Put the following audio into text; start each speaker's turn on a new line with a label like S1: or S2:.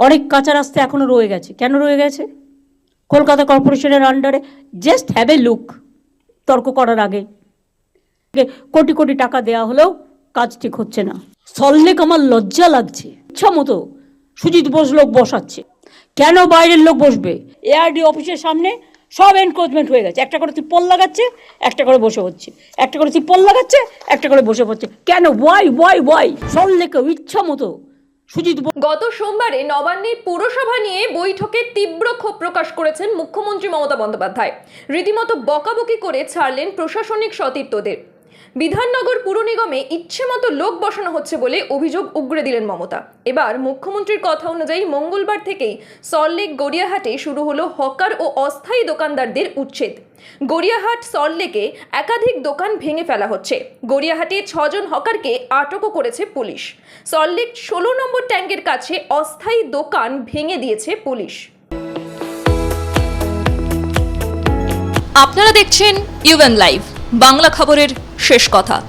S1: অনেক কাঁচা রাস্তা এখনও রয়ে গেছে। কেন রয়ে গেছে? কলকাতা কর্পোরেশনের আন্ডারে জাস্ট হ্যাভ এ লুক তর্ক করার আগে। কোটি কোটি টাকা দেওয়া হলেও কাজ ঠিক হচ্ছে না। সল্লেক আমার লজ্জা লাগছে। ইচ্ছা মতো সুজিত বোস লোক বসাচ্ছে। কেন বাইরের লোক বসবে? এআরডি অফিসের সামনে সব এনক্রোচমেন্ট হয়ে গেছে। একটা করে তিপ্পল লাগাচ্ছে, একটা করে বসে হচ্ছে একটা করে তিপ্পল লাগাচ্ছে, একটা করে বসে পড়ছে। কেন? ওয়াই ওয়াই ওয়াই সল্লেকেও ইচ্ছা মতো সুজিত
S2: গত সোমবারে নবান্নের পুরসভা নিয়ে বৈঠকে তীব্র ক্ষোভ প্রকাশ করেছেন মুখ্যমন্ত্রী মমতা বন্দ্যোপাধ্যায়। রীতিমতো বকাবকি করে ছাড়লেন প্রশাসনিক সতীর্থদের। বিধাননগর পুর নিগমে ইচ্ছে মতো লোক বসানো হচ্ছে বলে অভিযোগ উগড়ে দিলেন মমতা। এবার মুখ্যমন্ত্রীর কথা অনুযায়ী মঙ্গলবার থেকেই সল্টলেক গড়িয়াহাটে শুরু হলো হকার ও অস্থায়ী দোকানদারদের উচ্ছেদ। গড়িয়াহাট সল্টলেকে একাধিক দোকান ভেঙে ফেলা হচ্ছে। গড়িয়াহাটে ছজন হকারকে আটকও করেছে পুলিশ। সল্টলেক ষোলো নম্বর ট্যাঙ্কের কাছে অস্থায়ী দোকান ভেঙে দিয়েছে পুলিশ। আপনারা দেখছেন ইউএন লাইভ বাংলা খবরের শেষ কথা।